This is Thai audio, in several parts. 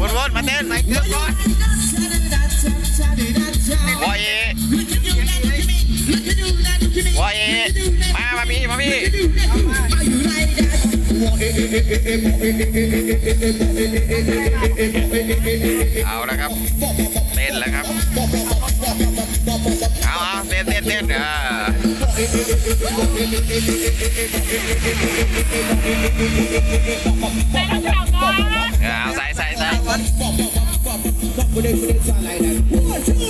วนวนมาเต้นไหนเกือบก่อนวอยวอยมามาพี่มาพี่เอาล้วครับเต้นแล้วครับเอาเอาเต้นเต้นเต้นเออใส่ กระเป๋าก่อนเออเอาใส่ใส่ใส่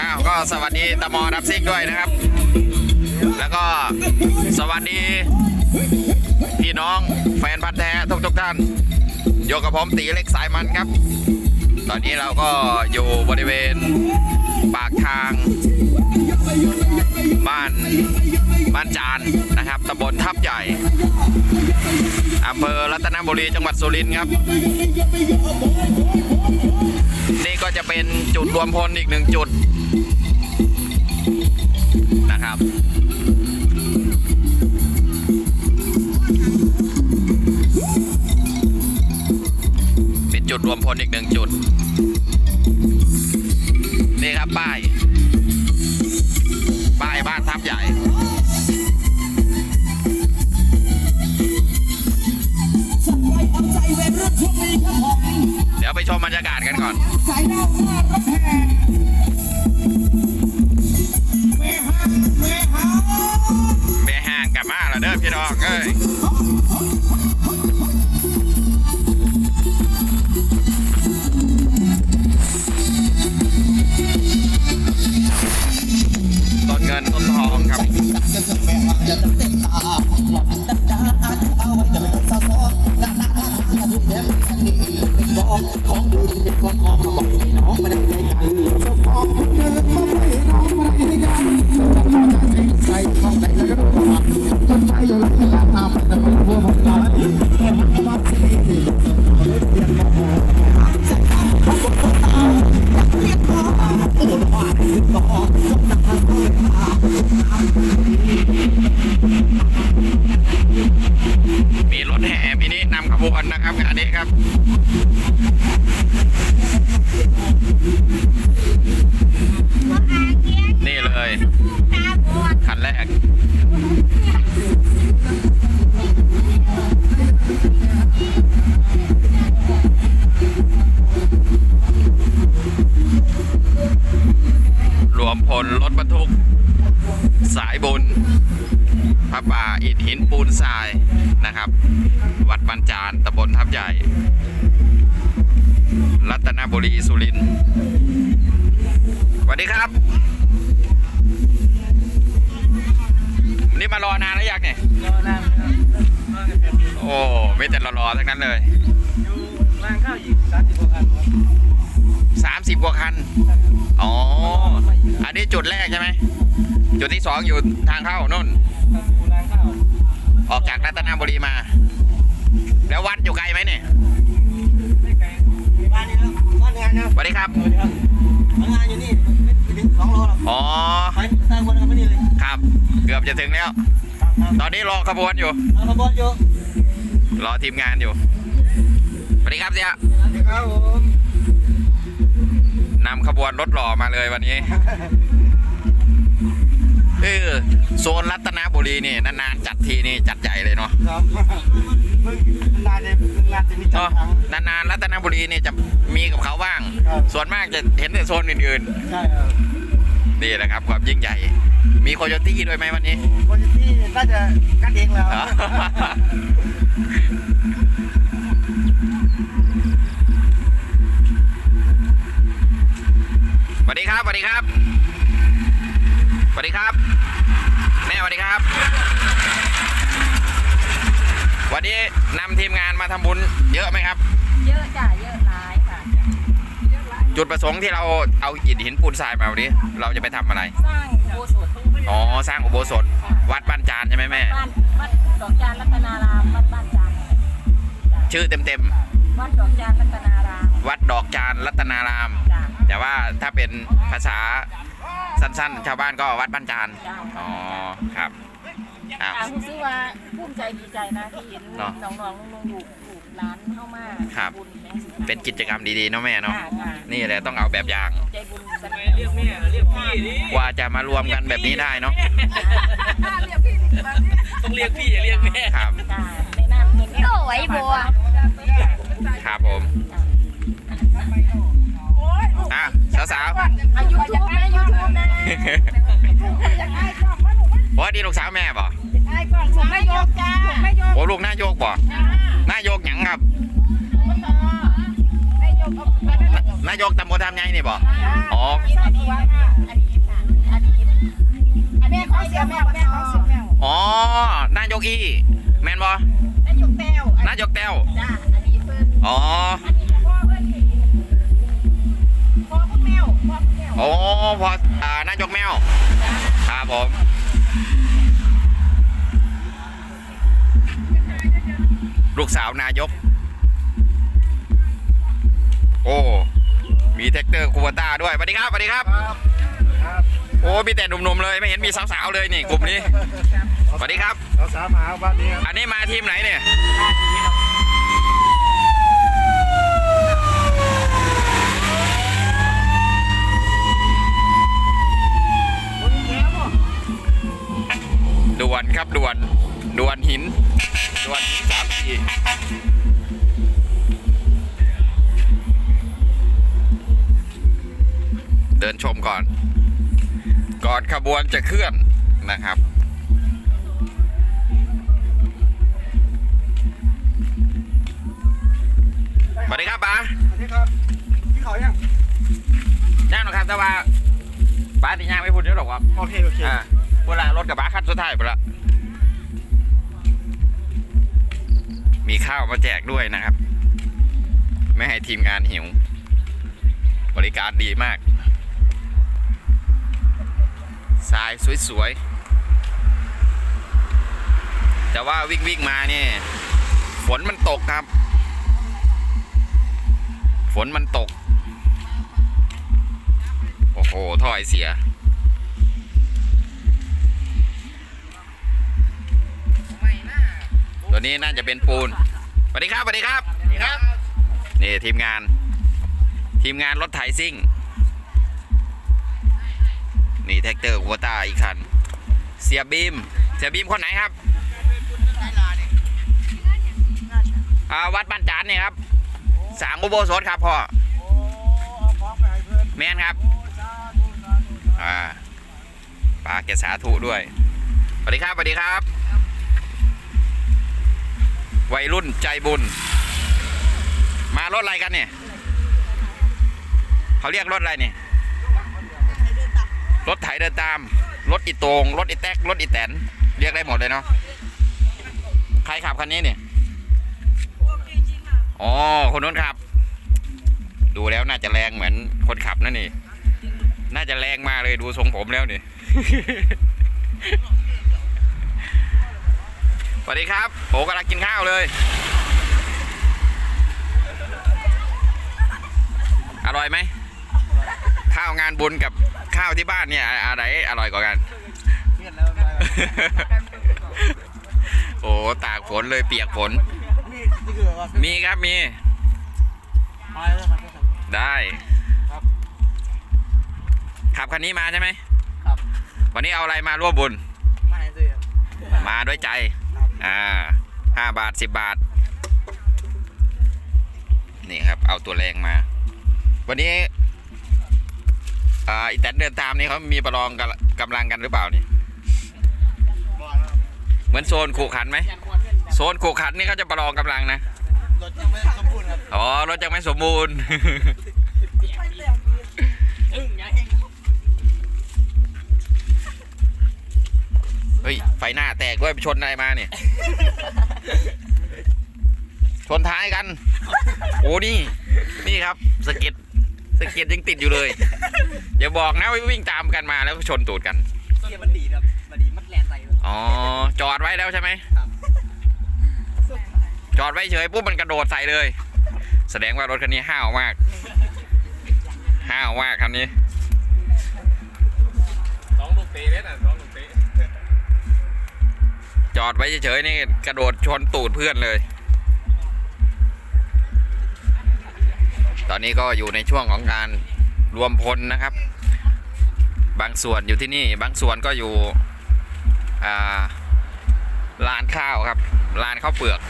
อ้าวก็สวัสดีตมอรับซิกด้วยนะครับ แล้วก็สวัสดี พี่น้องแฟนพันธ์แท้ทุกทุกๆท่านอยู่กับผมตีเล็กสายมันครับ ตอนนี้เราก็อยู่บริเวณปากทาง บ้านบ้านจานนะครับตำบลทับใหญ่อำเภอรัตนบุรีจังหวัดสุรินทร์ครับ นี่ก็จะเป็นจุดรวมพลอีกหนึ่งจุดนะครับเป็นจุดรวมพลอีกหนึ่งจุด มีรถแห่มินินำขบวนนะครับงานนี้ครับนี่เลยตาบอดคันแรกรวมพลรถบรรทุก สายบุญพระป่าอิฐหินปูนทรายนะครับ วัดบรรจานตำบลทับใหญ่ รัตนบุรีสุรินทร์สวัสดีครับนี่มารอนานแล้วยังเนี่ยรอนานครับรอกันแบบอยู่โอ้ไม่แต่รอๆทั้งนั้นเลยร้านข้าวอีกสามสิบกว่าคันครับ30กว่าคัน อ๋อ อันนี้จุดแรกใช่ไหม จุดที่สองอยู่ทางเข้านู่นครับอยู่ร้านข้าวออกจากรัตนบุรีมา แล้ววัดอยู่ไกลไหมเนี่ยไม่ไกลบ้านนี้ครับบ้านงานครับสวัสดีครับสวัสดีครับบ้านงานอยู่นี่ไม่ถึงสองโลหรอกอ๋อไปสร้างคนกันไม่นี่เลยครับ เกือบจะถึงแล้วครับครับตอนนี้รอขบวนอยู่เอาขบวนอยู่รอทีมงานอยู่สวัสดีครับเสียสวัสดีครับผมนำขบวนรถหล่อมาเลยวันนี้ เออโซนรัตนบุรีนี่นานๆจัดทีนี่จัดใหญ่เลยเนาะครับเพิ่งนานจะเพิ่งนานจะมีจัดเนาะครั้ง นานๆรัตนบุรีนี่จะมีกับเขาบ้าง ครับ ส่วนมากจะเห็นแต่โซนอื่นใช่ครับๆนี่แหละครับความยิ่งใหญ่ มีโคโยตี้ด้วยไหมวันนี้ คนที่น่าจะกันเองแล้ว อ๋อ สวัสดีครับสวัสดีครับส วัสดีครับ แม่สวัสดีครับวันนี้นำทีมงานมาทำบุญเยอะไหมครับ เยอะจ้ะเยอะหลายค่ะเยอะหลายจุดประสงค์ที่เราเอาอิฐหินปูนทรายมาวันนี้ เราจะไปทำอะไร สร้างอุโบสถอ๋อสร้างอุโบสถ วัดบ้านจานใช่ไหมแม่ บ้านวัดดอกจานรัตนารามวัดบ้านจานจ้ะชื่อเต็มวัดดอกจานรัตนารามๆ วัดดอกจานรัตนาราม จ้ะแต่ว่าถ้าเป็นภาษา สั้นๆ ชาวบ้านก็วัดบ้านจานจ้ะอ๋อครับอ้าวอ่าคุณซื้อว่าภูมิใจดีใจนะที่เห็นเนาะน้องๆลุงๆอยู่อยู่ร้านเข้ามาครับ บุญแม่สิเป็นกิจกรรมดีๆเนาะแม่เนาะ ค่ะค่ะนี่แหละต้องเอาแบบอย่าง ใจบุญกันเรียกแม่เรียกพี่ดิกว่าจะมารวมกันแบบนี้ได้เนาะต้องเรียกพี่อย่าเรียกแม่ครับ ค่ะในนามเงินโตไว้บัว ครับผมอะสาวอายุทูบนะยูทู บนะๆว่าดีลูกสาวแม่บ่ผมไม่ยกจ้าผมไม่ยกโอ้ลูกนายกบ่นายกหยังครับไม่ยกเอาไปนั่นแหละนายกตำบลทำไงนี่บ่อ๋ออันนี้อันนี้อันนี้อันนี้อันนี้ของเสียแมวแม่ของเสียแมวอ๋อนายกอีแม่นบ่นายกแต้วนายกแต้วจ้าอันนี้เพิ่นอ๋อ โอ้พออ่านายกแมวครับผมลูกสาวนายก โอ้ มีแท็กเตอร์คูวต้าด้วยสวัสดีครับสวัสดีครับ โอ้ มีแต่หนุ่มๆเลย ไม่เห็นมีสาวๆเลยนี่กลุ่มนี้สวัสดีครับเราสามหาบ้านนี้ครับอันนี้มาทีมไหนเนี่ย ด่วนครับด่วนด่วนหินด่วนหินสามสี่เดินชมก่อน ก่อนขบวนจะเคลื่อนนะครับ สวัสดีครับป้าสวัสดีครับพี่เขายังย่างหรอกครับแต่ว่าป้าติย่างไม่พูดเยอะหรอกครับ โอเค โอเคอ่า เวลารถกับป้าคันสุดท้ายไปละมีข้าวมาแจกด้วยนะครับ ไม่ให้ทีมงานหิว บริการดีมากทรายสวยๆ แต่ว่าวิ่งวิ่งมาเนี่ยฝนมันตกครับ ฝนมันตก โอ้โหท่อไอเสีย ตัวนี้น่าจะเป็นปูนสวัสดีครับสวัสดีครับ นี่ทีมงาน ทีมงานรถไถซิ่ง นี่แท็กเตอร์หัวตาอีกคัน เสียบีม เสียบีมคนไหนครับอ่าวัดบ้านจานเนี่ยครับสามอุโบสถครับพ่อโอ้เอาของไปให้เพื่อนแมนครับโอ้สาธุสาธุสาธุอ่าปลาแกสาธุด้วยสวัสดีครับสวัสดีครับ วัยรุ่นใจบุญ มารถอะไรกันเนี่ยเขาเรียกรถอะไรเนี่ยรถไถเดินตาม รถอีโตง รถอีแตก รถอีแตน เรียกได้หมดเลยเนาะ ใครขับคันนี้เนี่ยอ๋อ คนนู้นขับ ดูแล้วน่าจะแรงเหมือนคนขับนั่นนี่ น่าจะแรงมากเลยดูทรงผมแล้วนี่ วัสดีครับโอ้กำลังกินข้าวเลย อร่อยไหม ข้าวงานบุญกับข้าวที่บ้านเนี่ยอะอะไรอร่อยกว่ากันเพี้ยนแล้วไปโอ้ตากฝนเลยเปียกฝนนี่นี่คือว่ามีครับมีไปแล้วครับได้ครับขับคันนี้มาใช่ไหมครับวันนี้เอาอะไรมาร่วมบุญ มาไหนสิครับมาด้วยใจครับ อ่าห้าบาทสิบบาท นี่ครับ เอาตัวแรงมา วันนี้อ่าอีแตนเดินตามนี่เขามีประลองกำกำลังกันหรือเปล่านี่บอกแล้วครับเหมือนโซนขู่ขันไหมโซนขู่ขันนี่เขาจะประลองกำลังนะรถยังไม่สมบูรณ์ครับอ๋อรถยังไม่สมบูรณ์ ฮ้ย ไฟหน้าแตกด้วยไปชนอะไรมาเนี่ย ชนท้ายกัน โอ้นี่ นี่ครับสะเก็ดสะเก็ดยังติดอยู่เลยอย่าบอกนะว่าวิ่งตามกันมาแล้วก็ชนตูดกัน เกียร์มันดีครับมันดีมัดแลนใส่เลยอ๋อ จอดไว้แล้วใช่ไหมครับจอดไว้เฉยปุ๊บมันกระโดดใส่เลย แสดงว่ารถคันนี้ห้าวมาก ห้าวมากคันนี้ สองลูกเตะเลยนะสองลูกเตะจ อดไว้เฉยๆนี่กระโดดชนตูดเพื่อนเลย ตอนนี้ก็อยู่ในช่วงของการรวมพลนะครับ บางส่วนอยู่ที่นี่ บางส่วนก็อยู่ลานข้าวครับลานข้าวเปลือก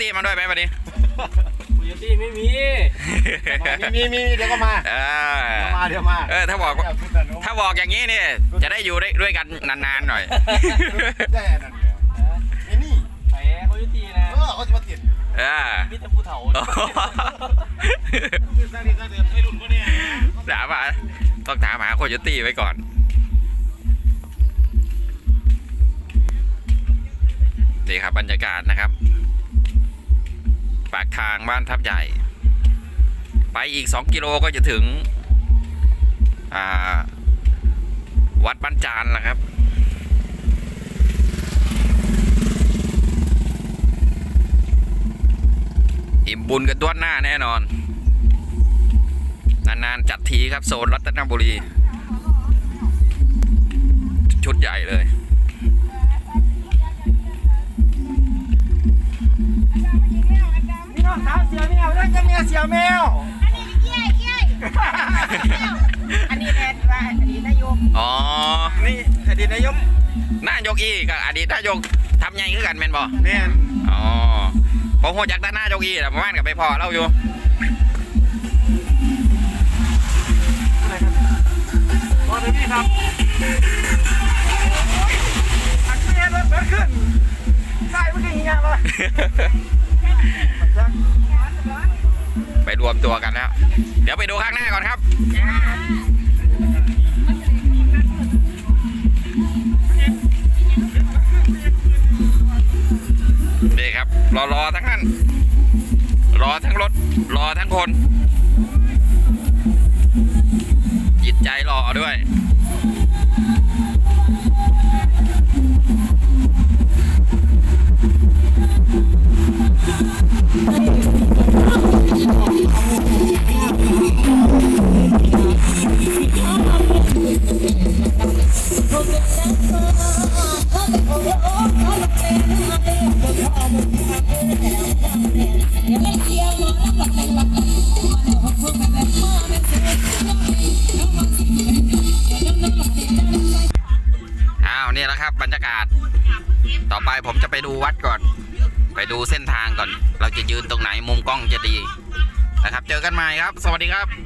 ตี้มาด้วยไหมวันนี้คุยตี้ไม่มีมีมีมีเดี๋ยวก็มาเอเดี๋ยวอมาเดี๋ยวมาเออถ้าบอกว่าถ้าบอกอย่างนี้เนี่ยจะได้อยู่ได้ด้วยกันนานๆหน่อยได้อันนั่นเนี่ยไอ้นี่ไอ้คุยตี้นะเออเขาจะมาติดเออมีแต่ผู้เฒ่าสร้างดีสร้างเดือนไม่รุ่นก็เนี่ยถามหาต้องถามหาโคโยตี้ไว้ก่อนนี่ครับบรรยากาศนะครับปาก ทางบ้านทับใหญ่ ไปอีก 2 กิโลก็จะถึง วัดบ้านจานแล้วครับ อิ่มบุญกันด้วนหน้าแน่นอน นาน ๆ จัดทีครับ โซนรัตนบุรี ชุดใหญ่เลย ดีตนายกนายกอีกับอดีตนายกทำไงคือกันแม่นบ่แม่นอ๋อผมหัวจักด้านหน้ายกอีแต่ประมาณกับไปพอเล่าอยู่อะไรครับพอเลยพี่ครับอันนี้รถเบิดขึ้นใส่เมื่อกี้ยังไงวะไปรวมตัวกันแล้ว เดี๋ยวไปดูข้างหน้าก่อนครับ รอรอทั้งนั้น รอทั้งรถ รอทั้งคน จิตใจรอด้วยากาศ ต่อไปผมจะไปดูวัดก่อน ไปดูเส้นทางก่อน เราจะยืนตรงไหนมุมกล้องจะดีนะครับ เจอกันใหม่ครับ สวัสดีครับ